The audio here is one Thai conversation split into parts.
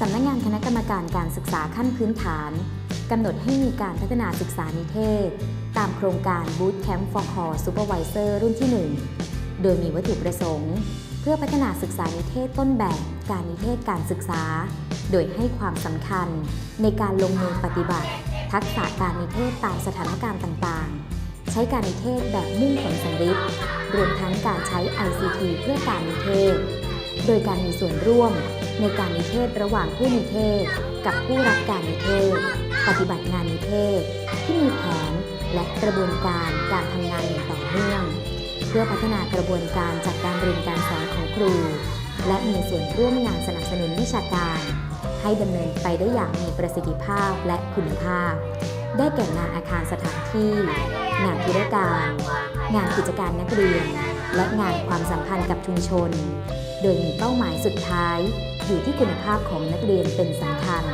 สำนักงานคณะกรรมการการศึกษาขั้นพื้นฐานกำหนดให้มีการพัฒนาศึกษานิเทศ ตามโครงการ Boot Camp for Core Supervisor รุ่นที่ 1 โดยมีวัตถุประสงค์ เพื่อพัฒนาศึกษานิเทศต้นแบบการนิเทศการศึกษา โดยให้ความสำคัญในการลงมือปฏิบัติ ทักษะการนิเทศตามสถานการณ์ต่างๆ ใช้การนิเทศแบบมุ่งผลสำเร็จรวมทั้งการใช้ ICT เพื่อการนิเทศ โดยการมีส่วนร่วม ในการนิเทศระหว่างผู้นิเทศ กับผู้รับการนิเทศ ปฏิบัติงานนิเทศ ที่มีแผนและกระบวนการการทำงานอย่างต่อเนื่อง เพื่อพัฒนากระบวนการจัดการเรียนการสอนของครู และมีส่วนร่วมงานสนับสนุนวิชาการ ให้ดำเนินไปได้อย่างมีประสิทธิภาพและคุณภาพ ได้แก่งานอาคารสถานที่ งานธุรการ งานกิจการนักเรียนและงานความสัมพันธ์กับชุมชน โดยมีเป้าหมายสุดท้าย อยู่ที่คุณภาพของนักเรียนเป็นสำคัญ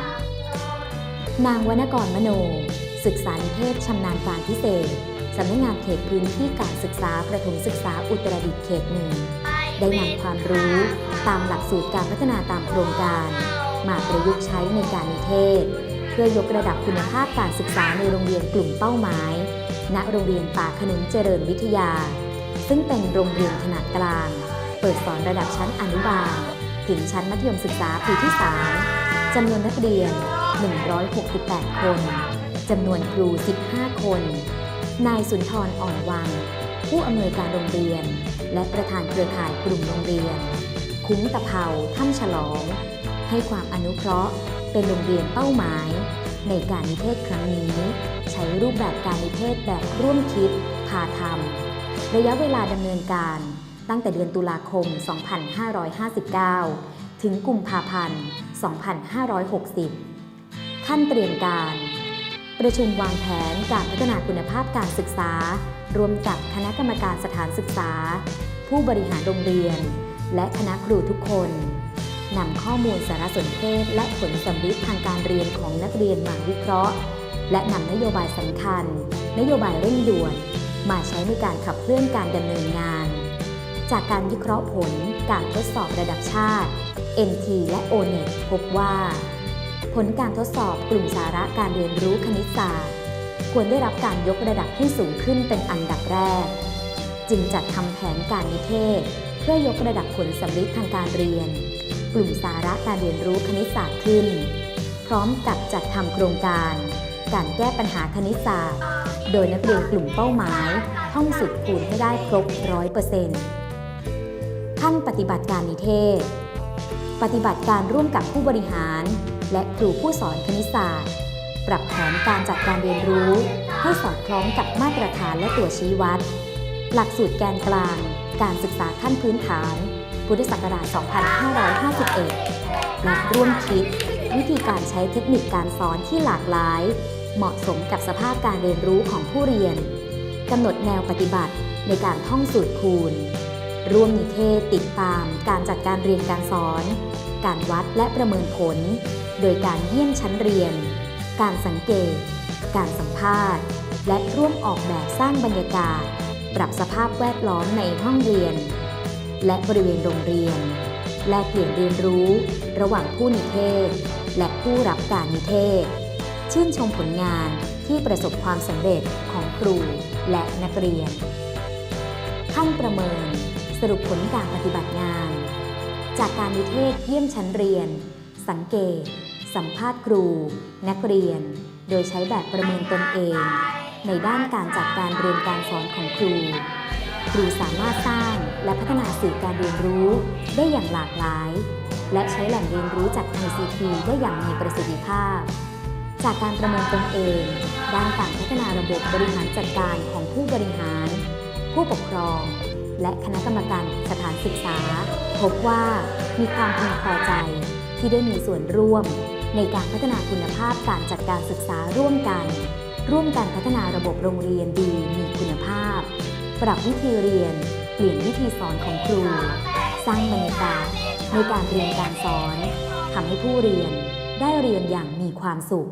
นางวรรณกรมโน ศึกษานิเทศชำนาญการพิเศษสำนักงานเขตพื้นที่การศึกษาประถมศึกษาอุตรดิตถ์เขตหนึ่งได้นำความรู้ตามหลักสูตรการพัฒนาตามโครงการ มาประยุกต์ใช้ในการนิเทศ เพื่อยกระดับคุณภาพการศึกษาในโรงเรียนกลุ่มเป้าหมาย ณโรงเรียนป่าขนุนเจริญวิทยา ซึ่งเป็นโรงเรียนขนาดกลาง เปิดสอนระดับชั้นอนุบาล ถึงชั้นมัธยมศึกษาปีที่ 3จำนวนนักเรียน 168 คน จำนวนครู 15 คน นายสุนทรอ่อนวัง ผู้อำนวยการโรงเรียน และประธานเครือข่ายกลุ่มโรงเรียน คุ้มตะเภาถ้ำฉลอง ให้ความอนุเคราะห์ เป็นโรงเรียนเป้าหมาย ในการนิเทศครั้งนี้ ใช้รูปแบบการนิเทศแบบร่วมคิดพาทำระยะเวลาดำเนินการ ตั้งแต่เดือนตุลาคม 2559 ถึงกุมภาพันธ์ 2560 ขั้นเตรียมการ ประชุมวางแผนการพัฒนาคุณภาพการศึกษา รวมกับคณะกรรมการสถานศึกษา ผู้บริหารโรงเรียน และคณะครูทุกคนนำข้อมูลสารสนเทศ และผลสำลิดทางการเรียนของนักเรียนมาวิเคราะห์ และนำนโยบายสำคัญ นโยบายเร่งด่วน มาใช้ในการขับเคลื่อนการดำเนินงาน จากการวิเคราะห์ผลการทดสอบระดับชาติ NT และ ONET พบว่า ผลการทดสอบกลุ่มสาระการเรียนรู้คณิตศาสตร์ ควรได้รับการยกระดับที่สูงขึ้นเป็นอันดับแรก จึงจัดทำแผนการนิเทศ เพื่อยกระดับผลสำลิดทางการเรียน กลุ่มสาระการเรียนรู้คณิตศาสตร์ขึ้น พร้อมกับจัดทำโครงการ การแก้ปัญหาคณิตศาสตร์ โดยนักเรียนกลุ่มเป้าหมายท่องสุดคูณให้ได้ครบร้อยเปอร์เซ็นต์ ขั้นปฏิบัติการนิเทศ ปฏิบัติการร่วมกับผู้บริหาร และครูผู้สอนคณิตศาสตร์ ปรับแผนการจัดการเรียนรู้ ให้สอดคล้องกับมาตรฐานและตัวชี้วัด หลักสูตรแกนกลาง การศึกษาขั้นพื้นฐาน พุทธศักราช 2551 และร่วมคิด วิธีการใช้เทคนิคการสอนที่หลากหลาย เหมาะสมกับสภาพการเรียนรู้ของผู้เรียนกำหนดแนวปฏิบัติในการท่องสูตรคูณ ร่วมนิเทศติดตามการจัดการเรียนการสอน การวัดและประเมินผล โดยการเยี่ยมชั้นเรียน การสังเกต การสัมภาษณ์ และร่วมออกแบบสร้างบรรยากาศ ปรับสภาพแวดล้อมในห้องเรียน และบริเวณโรงเรียน แลกเปลี่ยนเรียนรู้ ระหว่างผู้นิเทศ และผู้รับการนิเทศ ชื่นชมผลงานที่ประสบความสำเร็จของครูและนักเรียน ขั้นประเมิน รุปผลการปฏิบัติงาน จากการนิเทศเยี่ยมชั้นเรียน สังเกต สัมภาษณ์ครู นักเรียน โดยใช้แบบประเมินตนเอง ในด้านการจัดการเรียนการสอนของครู ครูสามารถสร้างและพัฒนาสื่อการเรียนรู้ได้อย่างหลากหลาย และใช้แหล่งเรียนรู้จาก ICT ได้อย่างมีประสิทธิภาพ จากการประเมินตนเอง ด้านการพัฒนาระบบบริหารจัดการของผู้บริหาร ผู้ปกครอง และคณะกรรมการสถานศึกษา พบว่ามีความพึงพอใจที่ได้มีส่วนร่วม ในการพัฒนาคุณภาพการจัดการศึกษาร่วมกัน ร่วมกันพัฒนาระบบโรงเรียนดีมีคุณภาพ ปรับวิธีเรียน เปลี่ยนวิธีสอนของครู สร้างบรรยากาศในการเรียนการสอนทำให้ผู้เรียนได้เรียนอย่างมีความสุข